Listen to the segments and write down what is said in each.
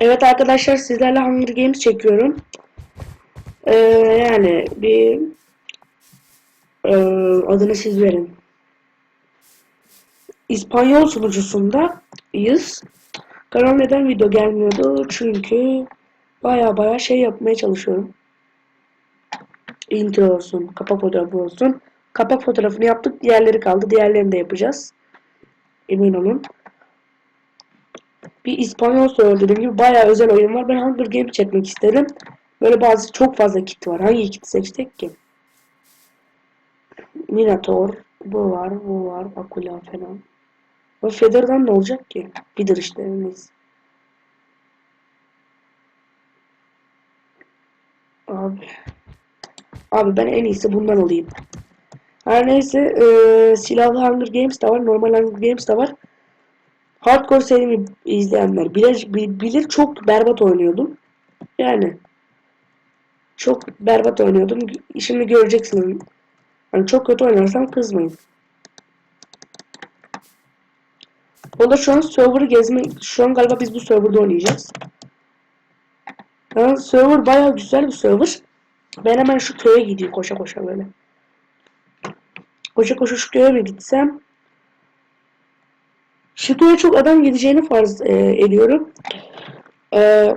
Evet arkadaşlar sizlerle Hunger Games çekiyorum. Ee, yani bir ee, adını siz verin. İspanyol sunucusundayız. Kanal neden video gelmiyordu? Çünkü baya baya şey yapmaya çalışıyorum. Intro olsun, kapak fotoğrafı olsun. Kapak fotoğrafını yaptık, diğerleri kaldı. Diğerlerini de yapacağız. Emin olun. Bir İspanyol soru dediğim gibi bayağı özel oyun var. Ben Hunger Games çekmek isterim. Böyle bazı çok fazla kit var. Hangi kit seçtik ki? Minator, bu var, bu var, Akula falan. O Feather'dan ne olacak ki? Bidir işte neyse. Abi. Abi ben en iyisi bundan alayım. Her neyse eee silahlı Hunger Games de var. Normal Hunger Games de var. Hardcore serimi izleyenler bilir, bi- bilir çok berbat oynuyordum. Yani çok berbat oynuyordum. Şimdi göreceksiniz. Yani çok kötü oynarsam kızmayın. O da şu an server'ı gezme... Şu an galiba biz bu server'da oynayacağız. Yani server bayağı güzel bir server. Ben hemen şu köye gideyim koşa koşa böyle. Koşa koşa şu köye mi gitsem? Köye çok adam gideceğini farz e, ediyorum. E,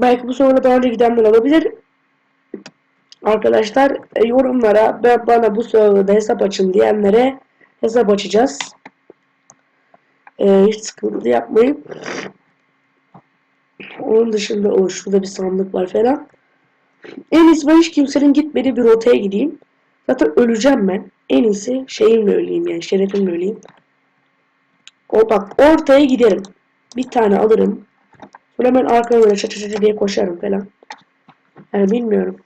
belki bu server'a daha önce gidenler olabilir. Arkadaşlar e, yorumlara ben bana bu serverda hesap açın diyenlere hesap açacağız. E, hiç sıkıntı yapmayın. Onun dışında o şurada bir sandık var falan. En iyisi ben hiç kimsenin gitmediği bir rotaya gideyim. Zaten öleceğim ben. En iyisi şeyimle öleyim yani şerefimle öleyim. O bak ortaya giderim. Bir tane alırım. Sonra hemen arkaya böyle çat diye koşarım falan. Yani bilmiyorum.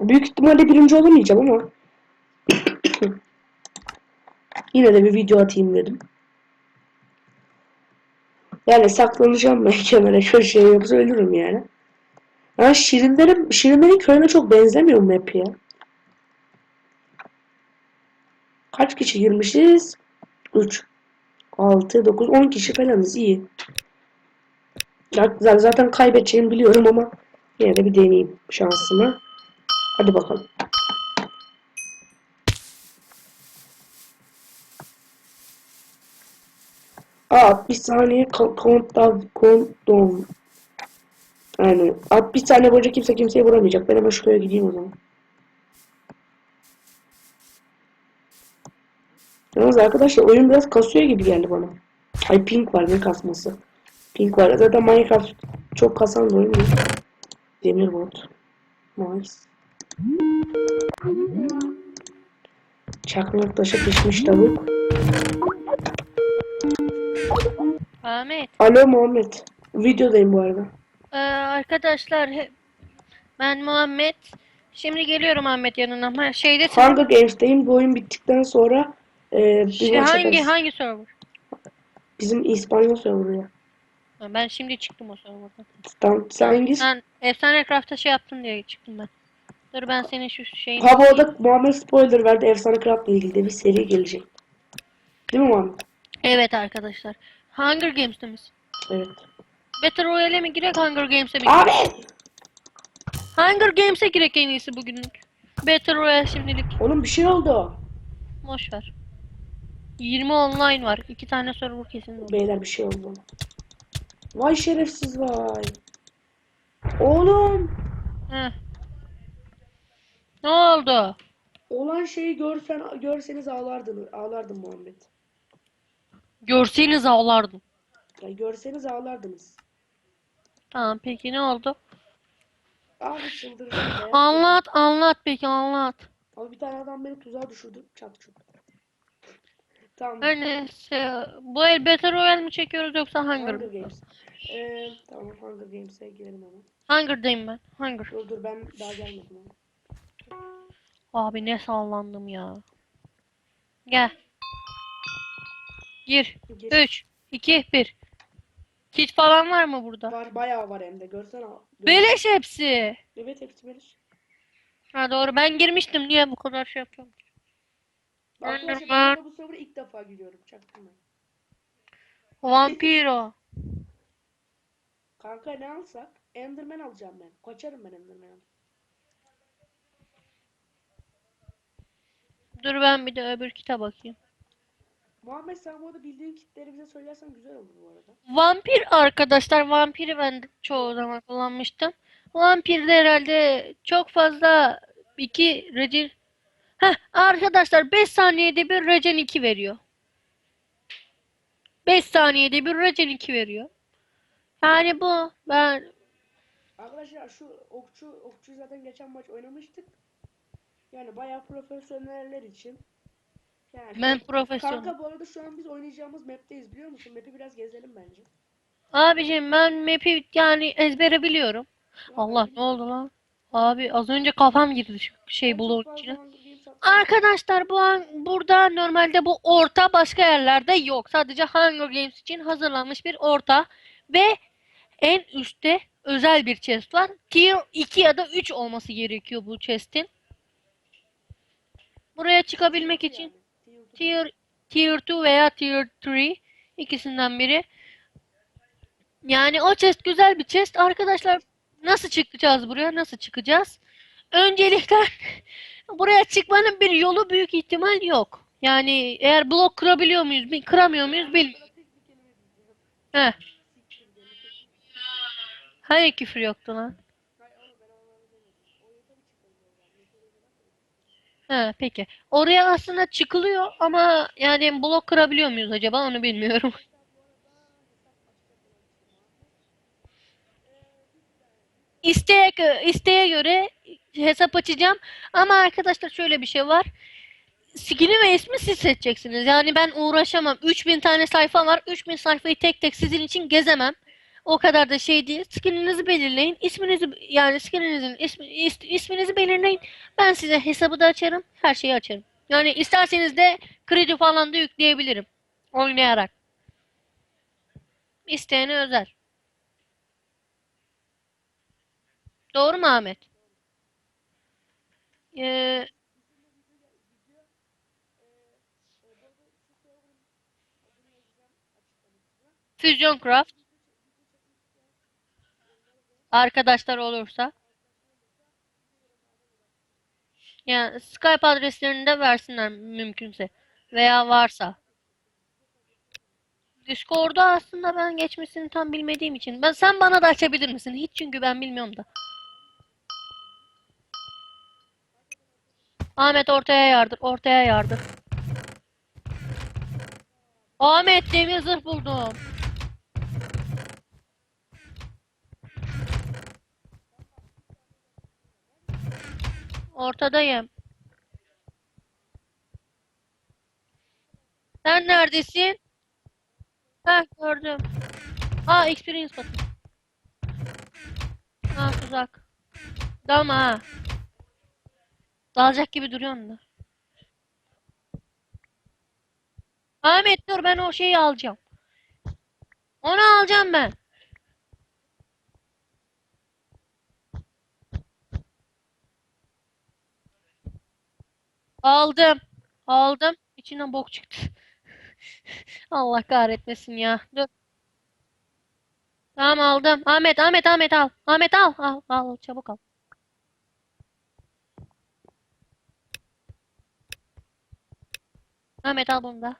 Büyük ihtimalle birinci olamayacağım ama yine de bir video atayım dedim. Yani saklanacağım ben kenara köşeye yoksa ölürüm yani. Ha Şirinlerin, Şirinlerin köyüne çok benzemiyor mu map ya? Kaç kişi girmişiz? 3 6 9 10 kişi falanız iyi. Zaten kaybedeceğimi biliyorum ama yine de bir deneyeyim şansımı. Hadi bakalım. Aa 60 saniye countdown countdown. Yani 60 saniye boyunca kimse kimseye vuramayacak. Ben hemen şuraya gideyim o zaman. Yalnız arkadaşlar oyun biraz kasıyor gibi geldi bana. Ay pink var ne kasması. Pink var. Zaten Minecraft çok kasan bir oyun değil. Demir bot. Nice. Çakmak taşı pişmiş tavuk. Ahmet, Alo Muhammed. Videodayım bu arada. ee, arkadaşlar ben Muhammed. Şimdi geliyorum Ahmet yanına. Ha, şeyde Hunger Games'teyim. Bu oyun bittikten sonra e, bir şey, hangi hangi server? Bizim İspanyol serverı ya. Ha, Ben şimdi çıktım o serverdan. Tamam, sen hangisi? Sen Efsane Craft'ta şey yaptın diye çıktım ben. Dur ben senin şu şeyini... Ha bu arada Muhammed spoiler verdi. Efsane Craft'la ilgili de bir seri gelecek. Değil mi Muhammed? Evet arkadaşlar. Hunger Games'te misin? Evet. Battle Royale'e mi girek Hunger Games'e mi Abi! Hunger Games'e girek en iyisi bugünlük. Battle Royale şimdilik. Oğlum bir şey oldu. Boş ver. 20 online var. İki tane server kesin olur. Beyler bir şey oldu. Vay şerefsiz vay. Oğlum. Heh. Ne oldu? Olan şeyi görsen görseniz ağlardın, ağlardın Muhammed. Görseniz ağlardım. Ya görseniz ağlardınız. Tamam peki ne oldu? Abi yedim. Anlat anlat peki anlat. Abi bir tane adam beni tuzağa düşürdü. Çat çut. Tamam. Her neyse. Bu el Battle Royale mi çekiyoruz yoksa Hunger? Hunger Games. Ee, tamam Hunger Games'e girelim hemen. Hunger'dayım ben. Hunger. Dur dur ben daha gelmedim ama. Abi ne sallandım ya. Gel. Gir. Gir. 3, 2, 1. Kit falan var mı burada? Var bayağı var hem de görsene. Gör- Beleş hepsi. Evet hepsi beleş. Ha doğru ben girmiştim. Niye bu kadar şey yapıyorum? Arkadaşlar Wonderman. ben de bu server'a ilk defa giriyorum. Çaktım ben. Vampiro. Kanka ne alsak? Enderman alacağım ben. Kaçarım ben Enderman'a. Dur ben bir de öbür kitap bakayım. Muhammed sen bu arada bildiğin kitleri bize söylersen güzel olur bu arada. Vampir arkadaşlar. Vampiri ben çoğu zaman kullanmıştım. Vampirde herhalde çok fazla iki regen... Heh arkadaşlar 5 saniyede bir regen 2 veriyor. 5 saniyede bir regen 2 veriyor. Yani bu ben Arkadaşlar şu okçu okçu zaten geçen maç oynamıştık. Yani bayağı profesyoneller için. Yani ben profesyonel. Kanka bu arada şu an biz oynayacağımız map'teyiz biliyor musun? Map'i biraz gezelim bence. Abicim ben map'i yani ezbere biliyorum. Allah ne oldu lan? Abi az önce kafam girdi şu şey blok içine. Arkadaşlar bu an burada normalde bu orta başka yerlerde yok. Sadece Hunger Games için hazırlanmış bir orta ve en üstte özel bir chest var. Tier 2 ya da 3 olması gerekiyor bu chest'in. Buraya çıkabilmek için Tier Tier 2 veya Tier 3 ikisinden biri. Yani o chest güzel bir chest. Arkadaşlar nasıl çıkacağız buraya? Nasıl çıkacağız? Öncelikle buraya çıkmanın bir yolu büyük ihtimal yok. Yani eğer blok kırabiliyor muyuz, bil- kıramıyor muyuz bilmiyorum. Heh. Hani küfür yoktu lan? He, peki. Oraya aslında çıkılıyor ama yani blok kırabiliyor muyuz acaba onu bilmiyorum. İsteğe, gö- isteğe göre hesap açacağım. Ama arkadaşlar şöyle bir şey var. Skin'i ve ismi siz seçeceksiniz. Yani ben uğraşamam. 3000 tane sayfa var. 3000 sayfayı tek tek sizin için gezemem. O kadar da şey değil. Skin'inizi belirleyin. İsminizi yani skin'inizin ismi, is- isminizi belirleyin. Ben size hesabı da açarım. Her şeyi açarım. Yani isterseniz de kredi falan da yükleyebilirim. Oynayarak. İsteyene özel. Doğru mu Ahmet? Ee, Fusion Craft. Arkadaşlar olursa. Yani Skype adreslerini de versinler mümkünse. Veya varsa. Discord'da aslında ben geçmesini tam bilmediğim için. Ben sen bana da açabilir misin? Hiç çünkü ben bilmiyorum da. Ahmet ortaya yardır. Ortaya yardır. Ahmet demir zırh buldum. Ortadayım. Sen neredesin? Heh gördüm. Aa experience bakın. Ha tuzak. Dalma ha. Dalacak gibi duruyorsun da. Ahmet dur ben o şeyi alacağım. Onu alacağım ben. Aldım. Aldım. İçinden bok çıktı. Allah kahretmesin ya. Dur. Tamam aldım. Ahmet, Ahmet, Ahmet al. Ahmet al. Al, al. Çabuk al. Ahmet al bunu da.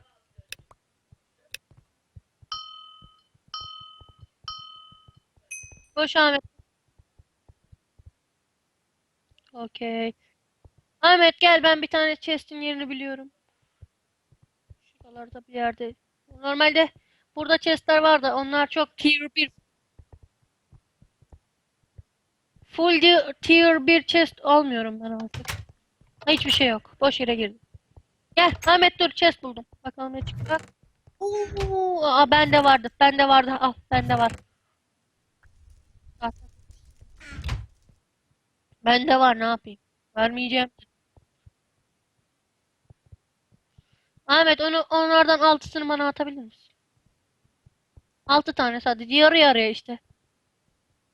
Koş Ahmet. Okey. Ahmet gel ben bir tane chest'in yerini biliyorum. Şuralarda bir yerde. Normalde burada chest'ler var da onlar çok tier 1. Full tier 1 chest almıyorum ben artık. Hiçbir şey yok. Boş yere girdim. Gel Ahmet dur chest buldum. Bakalım ne çıkacak. Oo, aa, bende vardı. Bende vardı. Al bende var. Al. Bende var ne yapayım? Vermeyeceğim. Ahmet onu onlardan altısını bana atabilir misin? Altı tane sadece. Yarı yarıya işte.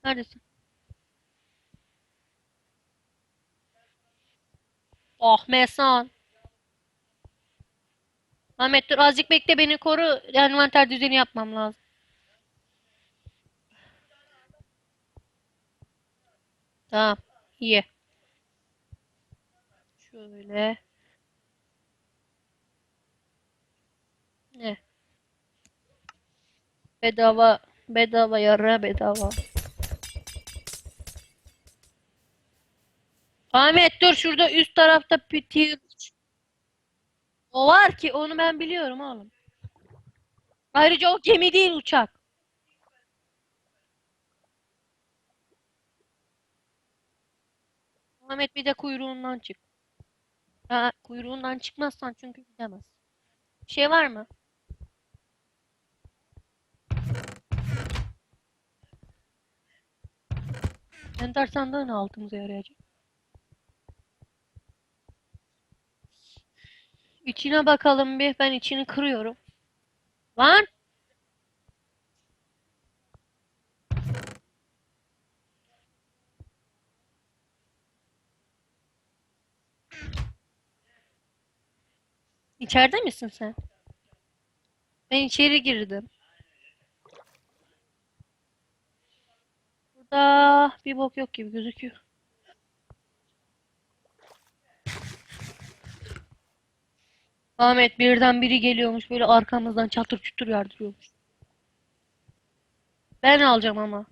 Neredesin? Oh Mesan. Ahmet dur azıcık bekle beni koru. Envanter düzeni yapmam lazım. Tamam. İyi. Şöyle. Ne? Bedava bedava yara bedava. Ahmet dur şurada üst tarafta bir tier O var ki onu ben biliyorum oğlum. Ayrıca o gemi değil uçak. Ahmet bir de kuyruğundan çık. Ha, kuyruğundan çıkmazsan çünkü gidemez. Bir şey var mı? Enter sandığı ne altımıza yarayacak? İçine bakalım bir. Ben içini kırıyorum. Lan! İçeride misin sen? Ben içeri girdim. Burada bir bok yok gibi gözüküyor. Ahmet birden biri geliyormuş böyle arkamızdan çatır çutur yardırıyormuş. Ben alacağım ama.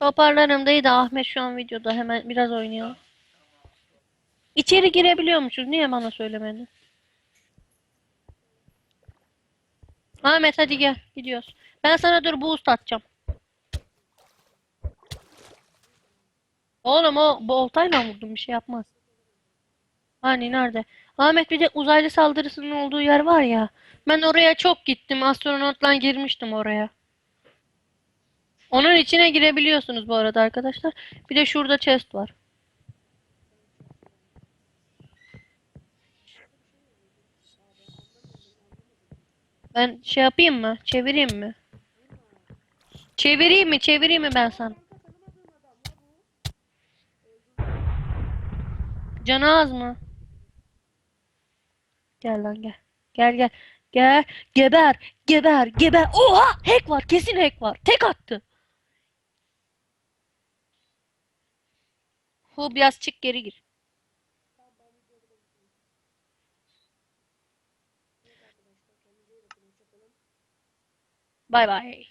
Toparlarım dayı da Ahmet şu an videoda hemen biraz oynayalım. İçeri girebiliyormuşuz. Niye bana söylemedin? Ahmet hadi gel gidiyoruz. Ben sana dur boost atacağım. Oğlum o boltayla vurdum bir şey yapmaz. Hani nerede? Ahmet bir de uzaylı saldırısının olduğu yer var ya. Ben oraya çok gittim. Astronotla girmiştim oraya. Onun içine girebiliyorsunuz bu arada arkadaşlar. Bir de şurada chest var. Ben şey yapayım mı? Çevireyim mi? Çevireyim mi? Çevireyim mi ben sana? Canı az mı? Gel lan gel. Gel gel. Gel. Geber. Geber. Geber. Oha! Hack var. Kesin hack var. Tek attı. Hu biraz çık geri gir. Bay bay.